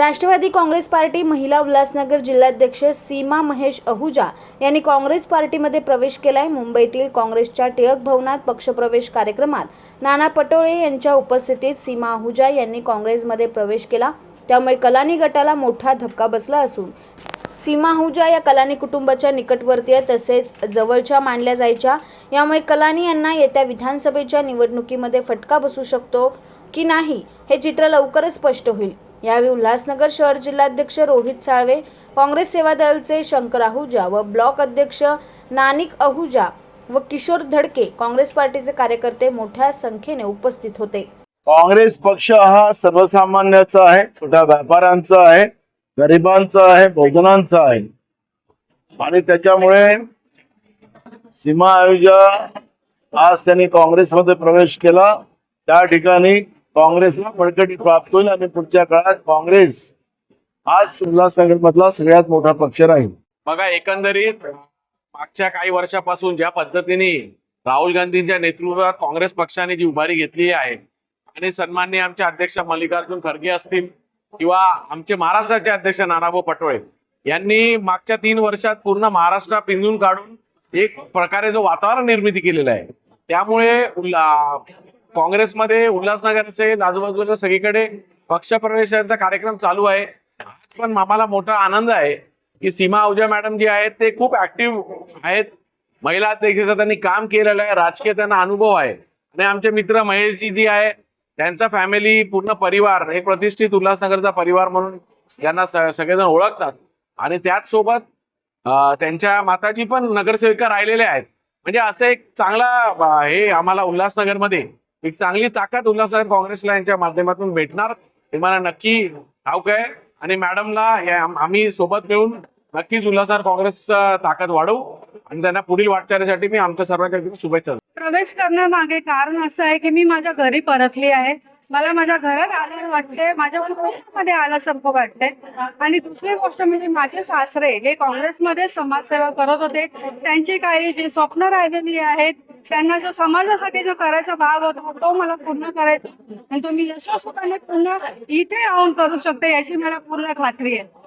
Rashtrawadi Congress party महिला उल्हासनगर जिल्हाध्यक्ष सीमा महेश अहुजा यांनी काँग्रेस पार्टीमध्ये प्रवेश केलाय. मुंबईतील काँग्रेसच्या टिळक भवनात पक्षप्रवेश कार्यक्रमात नाना पटोळे यांच्या उपस्थितीत सीमा अहुजा यांनी काँग्रेसमध्ये प्रवेश केला. त्यामुळे कलानी गटाला मोठा धक्का बसला असून सीमा हुजा या कलानी कुटुंबाच्या निकटवर्तीय तसेच जवळच्या मानल्या जायच्या. यामुळे कलानी यांना येत्या विधानसभेच्या निवडणुकीमध्ये फटका बसू शकतो की नाही हे चित्र लवकरच स्पष्ट होईल. यावेळी उल्हासनगर शहर जिल्हाध्यक्ष रोहित साळवे काँग्रेस सेवा दलचे शंकर आहुजा व ब्लॉक अध्यक्ष नानिक अहुजा व किशोर धडके काँग्रेस पार्टीचे कार्यकर्ते मोठ्या संख्येने उपस्थित होते. काँग्रेस पक्ष हा सर्वसामान्याचा आहे छोट्या व्यापाऱ्यांचा आहे गरिबांचा आहे बहुजनांचा आहे. आणि त्याच्यामुळे सीमा आयोजा आज त्यांनी काँग्रेसमध्ये प्रवेश केला. त्या ठिकाणी काँग्रेसला बळकटी प्राप्त होईल आणि पुढच्या काळात काँग्रेस आज उल्हासनगर मधला सगळ्यात मोठा पक्ष राहील. बघा एकंदरीत मागच्या काही वर्षापासून ज्या पद्धतीने राहुल गांधींच्या नेतृत्वात काँग्रेस पक्षाने जी उभारी घेतली आहे आणि सन्माननीय आमचे अध्यक्ष मल्लिकार्जुन खरगे असतील किंवा आमचे महाराष्ट्राचे अध्यक्ष नानाभाऊ पटोळे यांनी मागच्या तीन वर्षात पूर्ण महाराष्ट्र पिंजून काढून एक प्रकारे जो वातावरण निर्मिती केलेलं आहे त्यामुळे काँग्रेसमध्ये उल्हासनगरचे आजूबाजूला सगळीकडे पक्षप्रवेशाचा कार्यक्रम चालू आहे. पण आम्हाला मोठा आनंद आहे की सीमा औजा मॅडम जी आहेत ते खूप ऍक्टिव्ह आहेत. महिला अध्यक्षाचं त्यांनी काम केलेलं आहे राजकीय त्यांना अनुभव आहे. आणि आमचे मित्र महेशजी जी आहे त्यांचा फॅमिली पूर्ण परिवार एक प्रतिष्ठित उल्हासनगरचा परिवार म्हणून यांना स- सगळेजण ओळखतात. आणि त्याच सोबत त्यांच्या माताजी पण नगरसेविका राहिलेल्या आहेत. म्हणजे असं एक चांगला हे आम्हाला उल्हासनगरमध्ये एक चांगली ताकद उल्हासनगर काँग्रेसला यांच्या माध्यमातून भेटणार. हे मला नक्की ठाऊक आहे. आणि मॅडमला आम्ही सोबत मिळून नक्कीच उल्हासनगर काँग्रेसचा ताकद वाढवू. आणि त्यांना पुढील वाटचालीसाठी मी आमच्या सर्वांच्या शुभेच्छा प्रवेश करण्यामागे कारण असं आहे की मी माझ्या घरी परतली आहे. मला माझ्या घरात आलं वाटते माझ्या मध्ये आल्यासारखं वाटते आणि दुसरी गोष्ट म्हणजे माझे सासरे हे काँग्रेसमध्ये समाजसेवा करत होते. त्यांची काही जी स्वप्न राहिलेली आहेत त्यांना जो समाजासाठी जो करायचा भाग होता तो मला पूर्ण करायचा. आणि तो मी यशस्वीपणे पूर्ण इथे राहून करू शकते याची मला पूर्ण खात्री आहे.